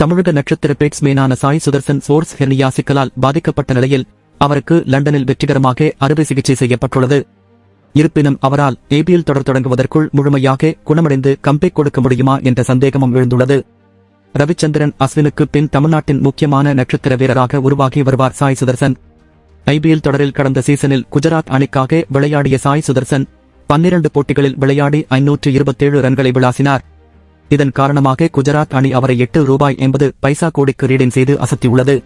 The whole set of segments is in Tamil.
தமிழக நட்சத்திர பேட்ஸ்மேனான சாய் சுதர்சன் சோர்ஸ் ஹெர்னியா சிக்கலால் பாதிக்கப்பட்ட நிலையில் அவருக்கு லண்டனில் வெற்றிகரமாக அறுவை சிகிச்சை செய்யப்பட்டுள்ளது. இருப்பினும் அவரால் ஏபிஎல் தொடர் தொடங்குவதற்குள் முழுமையாக குணமடைந்து கம்பேக் கொடுக்க முடியுமா என்ற சந்தேகமும் எழுந்துள்ளது. ரவிச்சந்திரன் அஸ்வினுக்கு பின் தமிழ்நாட்டின் முக்கியமான நட்சத்திர வீரராக உருவாகி வருவார் சாய் சுதர்சன். ஐபிஎல் தொடரில் கடந்த சீசனில் குஜராத் அணிக்காக விளையாடிய சாய் சுதர்சன் பன்னிரண்டு போட்டிகளில் விளையாடி ஐநூற்று இருபத்தேழு ரன்களை விளாசினார். இதன் காரணமாக குஜராத் அணி அவரை எட்டு ரூபாய் எண்பது பைசா கோடிக்கு ரீடிங் செய்து அசத்தியுள்ளது.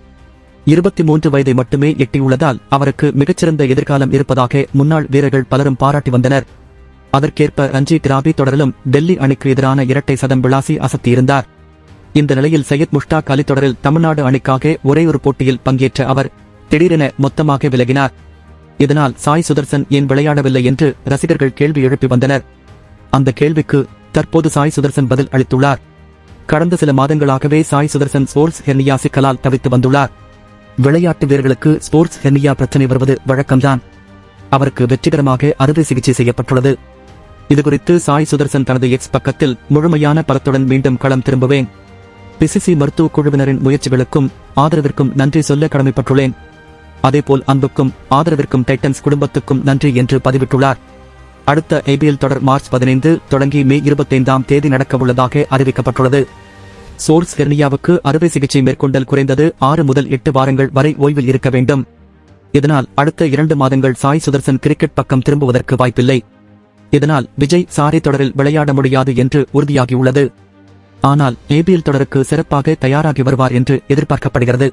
இருபத்தி மூன்று வயதை மட்டுமே எட்டியுள்ளதால் அவருக்கு மிகச்சிறந்த எதிர்காலம் இருப்பதாக முன்னாள் வீரர்கள் பலரும் பாராட்டி வந்தனர். அதற்கேற்ப ரஞ்சி கிராபி தொடரிலும் டெல்லி அணிக்கு எதிரான இரட்டை சதம் விளாசி அசத்தியிருந்தார். இந்த நிலையில் சையத் முஷ்டாக் அலி தொடரில் தமிழ்நாடு அணிக்காக ஒரே ஒரு போட்டியில் பங்கேற்ற அவர் திடீரென மொத்தமாக விலகினார். இதனால் சாய் சுதர்சன் ஏன் விளையாடவில்லை என்று ரசிகர்கள் கேள்வி எழுப்பி வந்தனர். அந்த கேள்விக்கு தற்போது சாய் சுதர்சன் பதில் அளித்துள்ளார். கடந்த சில மாதங்களாகவே சாய் சுதர்சன் ஸ்போர்ட்ஸ் ஹெர்னியா சிக்கலால் தவித்து வந்துள்ளார். விளையாட்டு வீரர்களுக்கு ஸ்போர்ட்ஸ் ஹெர்னியா பிரச்சனை வருவது வழக்கம்தான். அவருக்கு வெற்றிகரமாக அறுவை சிகிச்சை செய்யப்பட்டுள்ளது. இதுகுறித்து சாய் சுதர்சன் தனது எக்ஸ் பக்கத்தில் முழுமையான பலத்துடன் மீண்டும் களம் திரும்புவேன். பிசிசி மருத்துவ குழுவினரின் முயற்சிகளுக்கும் ஆதரவிற்கும் நன்றி சொல்ல கடமைப்பட்டுள்ளேன். அதேபோல் அன்புக்கும் ஆதரவிற்கும் டைட்டன்ஸ் குடும்பத்துக்கும் நன்றி என்று பதிவிட்டுள்ளார். அடுத்த ஐபிஎல் தொடர் மார்ச் பதினைந்து தொடங்கி மே இருபத்தைந்தாம் தேதி நடக்கவுள்ளதாக அறிவிக்கப்பட்டுள்ளது. சோர்ஸ் ஹெர்னியாவுக்கு அறுவை சிகிச்சை மேற்கொண்டல் குறைந்தது ஆறு முதல் எட்டு வாரங்கள் வரை ஓய்வில் இருக்க வேண்டும். இதனால் அடுத்த இரண்டு மாதங்கள் சாய் சுதர்சன் கிரிக்கெட் பக்கம் திரும்புவதற்கு வாய்ப்பில்லை. இதனால் விஜய் சாரி தொடரில் விளையாட முடியாது என்று உறுதியாகியுள்ளது. ஆனால் ஏபிஎல் தொடருக்கு சிறப்பாக தயாராகி வருவார் என்று எதிர்பார்க்கப்படுகிறது.